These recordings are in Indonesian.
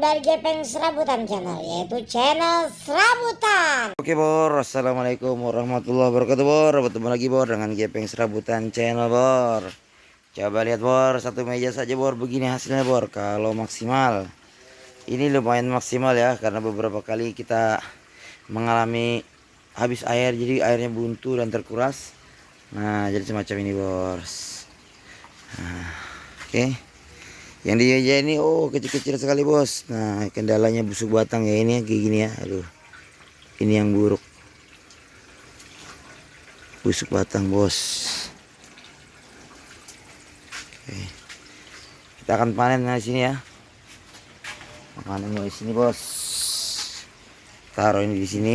dari Gepeng Serabutan Channel yaitu channel Serabutan. Oke Bor, Assalamualaikum warahmatullahi wabarakatuh Bor. Bertemu lagi Bor dengan Gepeng Serabutan Channel Bor. Coba lihat Bor, satu meja saja Bor. Begini hasilnya Bor, kalau maksimal Ini lumayan maksimal ya Karena beberapa kali kita mengalami habis air Jadi airnya buntu dan terkuras. Nah jadi semacam ini Bor. Nah, Oke yang di meja ini oh kecil-kecil sekali bos. Nah kendalanya busuk batang ya ini kayak gini ya. Aduh ini yang buruk. Busuk batang bos. Oke. kita akan panen di sini ya. Panennya di sini bos. Taruh ini di sini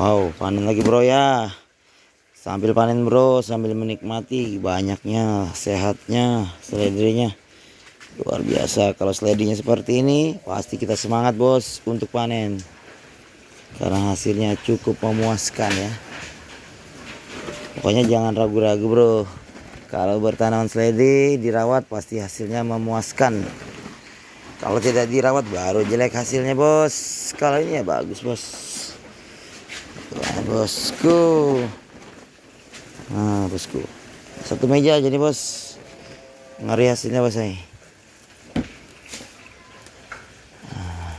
Wow, panen lagi bro ya. Sambil panen bro, sambil menikmati banyaknya, sehatnya, seledrinya. Luar biasa, kalau seledinya seperti ini, pasti kita semangat bos untuk panen. Karena hasilnya cukup memuaskan ya. Pokoknya jangan ragu-ragu bro. Kalau bertanaman seledri, dirawat pasti hasilnya memuaskan. Kalau tidak dirawat baru jelek hasilnya bos. Kalau ini ya bagus bos. Nah, bosku. Nah, bosku. Satu meja aja nih, bos. Ngeri hasilnya, bos ini. Nah.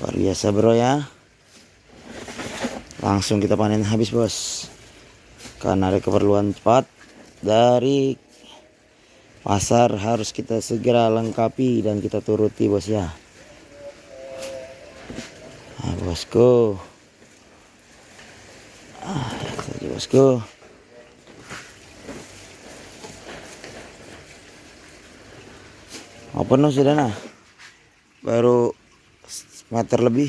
Luar biasa, bro ya. Langsung kita panen habis, bos. Karena ada keperluan cepat dari pasar harus kita segera lengkapi dan kita turuti bos ya. Nah, bosku. Ah, bosku? Mau penuh sudah nah? Baru meter lebih.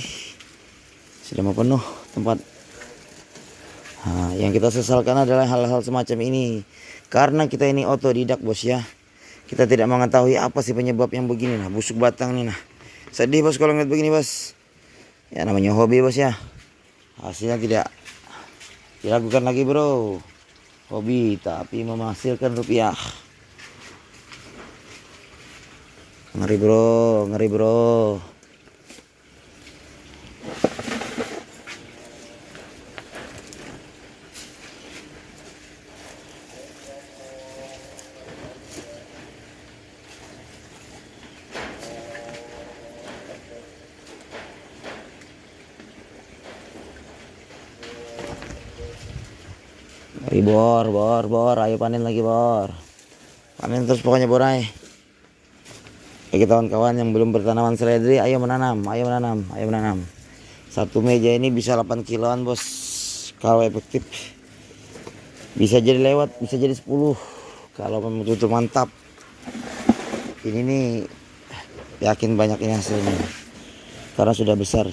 Sudah mau penuh tempat. Nah, yang kita sesalkan adalah hal-hal semacam ini. Karena kita ini otodidak bos ya kita tidak mengetahui apa sih penyebab yang begini nah busuk batang nih nah. Sedih bos kalau ngeliat begini bos. Ya namanya hobi bos ya. Hasilnya tidak dilakukan lagi bro. Hobi tapi menghasilkan rupiah. Ngeri bro ngeri bro Bor, bor, bor, ayo panen lagi bor. Panen terus pokoknya bor. Bagi kawan-kawan yang belum bertanaman seledri, ayo menanam, ayo menanam, ayo menanam. Satu meja ini bisa 8 kiloan bos. Kalau efektif. Bisa jadi lewat, bisa jadi 10. Kalau memang betul mantap. Ini nih yakin banyak ini hasilnya. Karena sudah besar.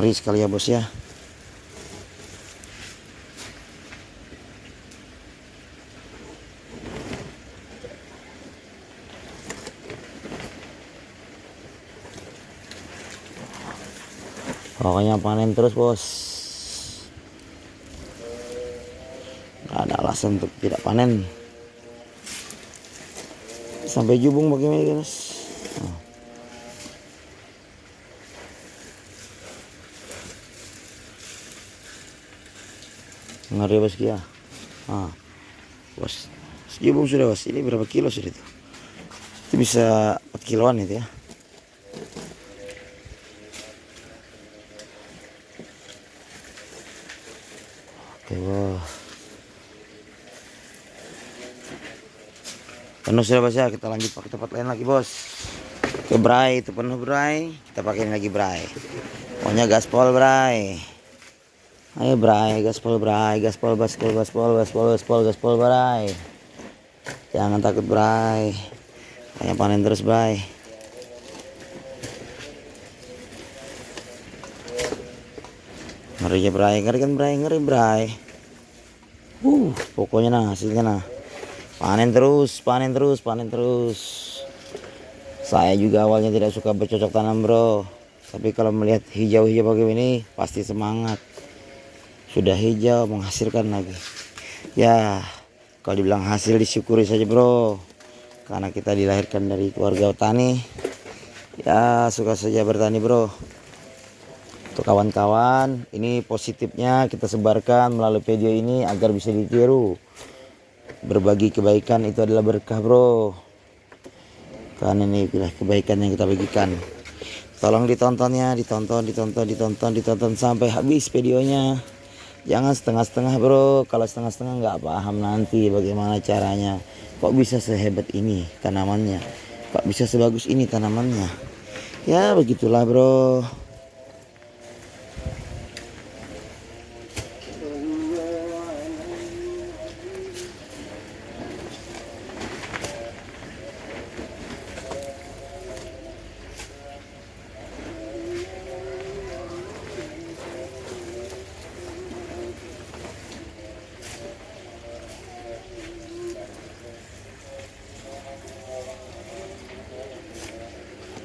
Ngeri sekali ya bos ya. Pokoknya panen terus bos. Gak ada alasan untuk tidak panen. Sampai jubung bagaimana guys ngeri bos ya ah. Bos sejubung sudah bos. Ini berapa kilo sudah itu? Itu bisa 4 kiloan itu ya. Oke bos. Penuh sudah bos ya? Kita lanjut pakai tempat lain lagi bos. Ke bray itu penuh bray kita pakai lagi bray pokoknya gaspol bray Ayo bray, gaspol bray, gaspol gaspol gaspol gaspol gaspol gaspol bray. Jangan takut bray. Kayak panen terus bray. Ngeri ya bray, ngeri kan bray, ngeri bray. Uh, pokoknya nah hasilnya nah. Panen terus, panen terus, panen terus. Saya juga awalnya tidak suka bercocok tanam bro. Tapi kalau melihat hijau-hijau begini ini pasti semangat. Sudah hijau menghasilkan lagi. Ya, kalau dibilang hasil disyukuri saja bro. Karena kita dilahirkan dari keluarga petani. Ya, suka saja bertani bro. Untuk kawan-kawan, ini positifnya kita sebarkan melalui video ini agar bisa ditiru. Berbagi kebaikan itu adalah berkah bro. Karena ini adalah kebaikan yang kita bagikan. Tolong ditontonnya, ditonton, ditonton, ditonton, ditonton sampai habis videonya. Jangan setengah-setengah bro. Kalau setengah-setengah nggak paham nanti bagaimana caranya. Kok bisa sehebat ini tanamannya? Kok bisa sebagus ini tanamannya? Ya begitulah bro.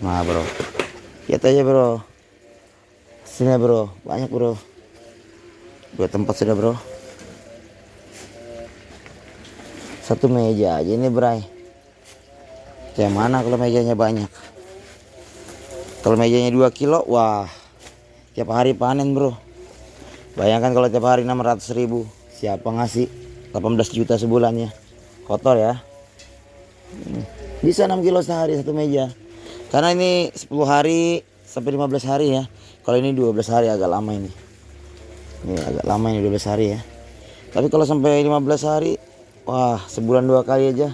Nah bro. Lihat aja bro. Sini bro. Banyak bro. Dua tempat sudah bro. Satu meja aja ini bray. Kayak mana kalau mejanya banyak? Kalau mejanya 2 kilo Wah. Tiap hari panen bro. Bayangkan kalau tiap hari 600 ribu. Siapa ngasih 18 juta sebulannya? Kotor ya. Bisa 6 kilo sehari satu meja karena ini 10 hari sampai 15 hari ya. Kalau ini 12 hari agak lama ini. Ini agak lama ini 12 hari ya. Tapi kalau sampai 15 hari, wah sebulan dua kali aja.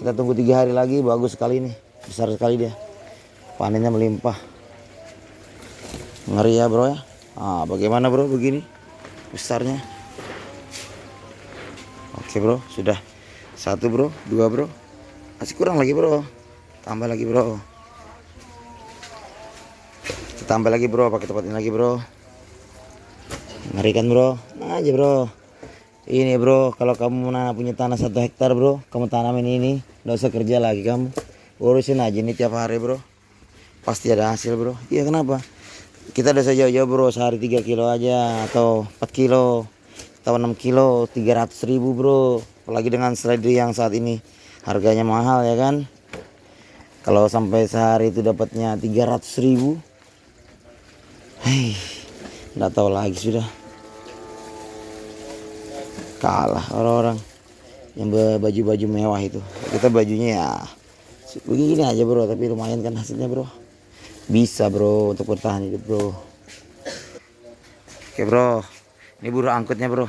Kita tunggu tiga hari lagi, bagus sekali ini, besar sekali dia. Panennya melimpah. Ngeri ya bro ya. Ah, bagaimana bro begini besarnya? Oke bro, sudah satu bro, dua bro, masih kurang lagi bro, tambah lagi bro kita tambah lagi bro. Pakai tempat ini lagi bro. Ngerikan bro. Nah aja bro. Ini bro kalau kamu nah, punya tanah satu hektar bro kamu tanamin ini nggak usah kerja lagi kamu. Urusin aja ini tiap hari bro. Pasti ada hasil bro. Iya kenapa? Kita udah sejauh-jauh bro. Sehari 3 kilo aja atau 4 kilo atau 6 kilo 300 ribu bro. Apalagi dengan seledri yang saat ini harganya mahal ya kan? Kalau sampai sehari itu dapatnya 300 ribu Hei, nggak tahu lagi sudah. Kalah orang-orang yang baju-baju mewah itu. Kita bajunya ya begini aja bro tapi lumayan kan hasilnya bro. Bisa bro untuk bertahan hidup bro. Oke bro. Ini buru angkutnya bro.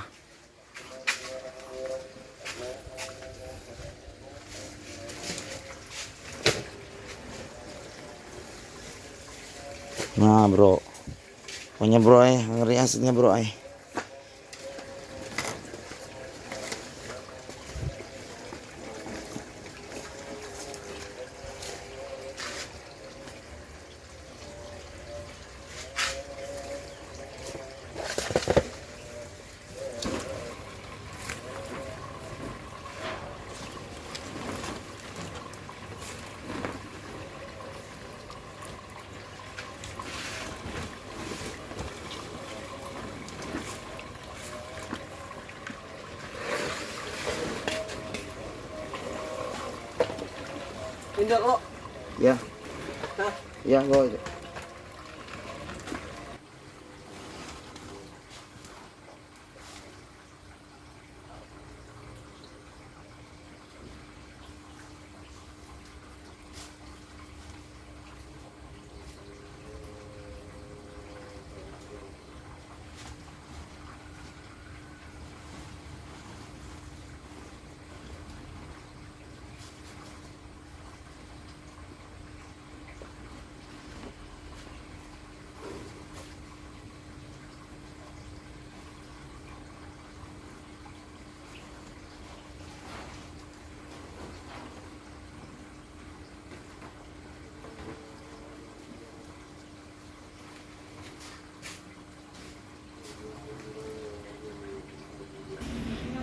Nah bro Pokoknya bro eh. Ngeri hasilnya bro eh Tidak kok. Ya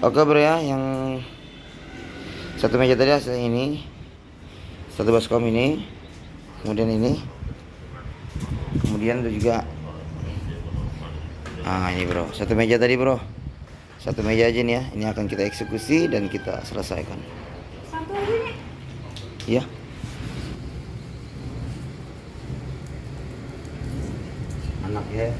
Oke bro ya yang Satu meja tadi hasil ini. Satu baskom ini. Kemudian ini. Kemudian ada juga Ah ini bro, satu meja tadi bro. Satu meja aja nih ya. Ini akan kita eksekusi dan kita selesaikan. Satu aja nih. Iya. Anak ya.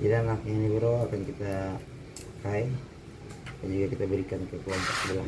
Jadi anaknya ini bro akan kita kain dan juga kita berikan ke kelompok sebelah.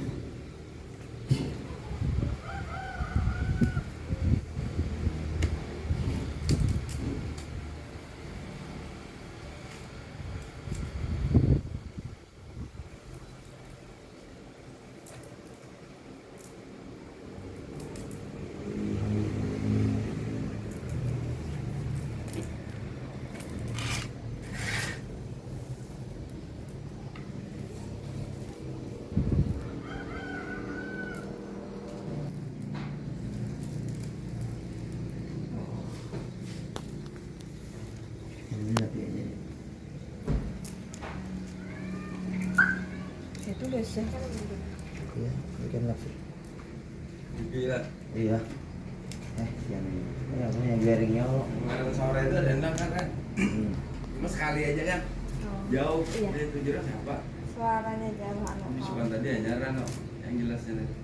Ini nanti aja. Saya tulis ya. Iya, ikan langsung. Gila. Iya. Eh, yang ini. Ya, ini yang garingnya lo. Kemarin sore itu ada endang kan kan? Hmm. Cuma sekali aja kan? Jauh. Iya. Dia tujuh siapa? Suaranya jauh anu. Ini cuma tadi ya nyaran no. Yang jelasnya tadi.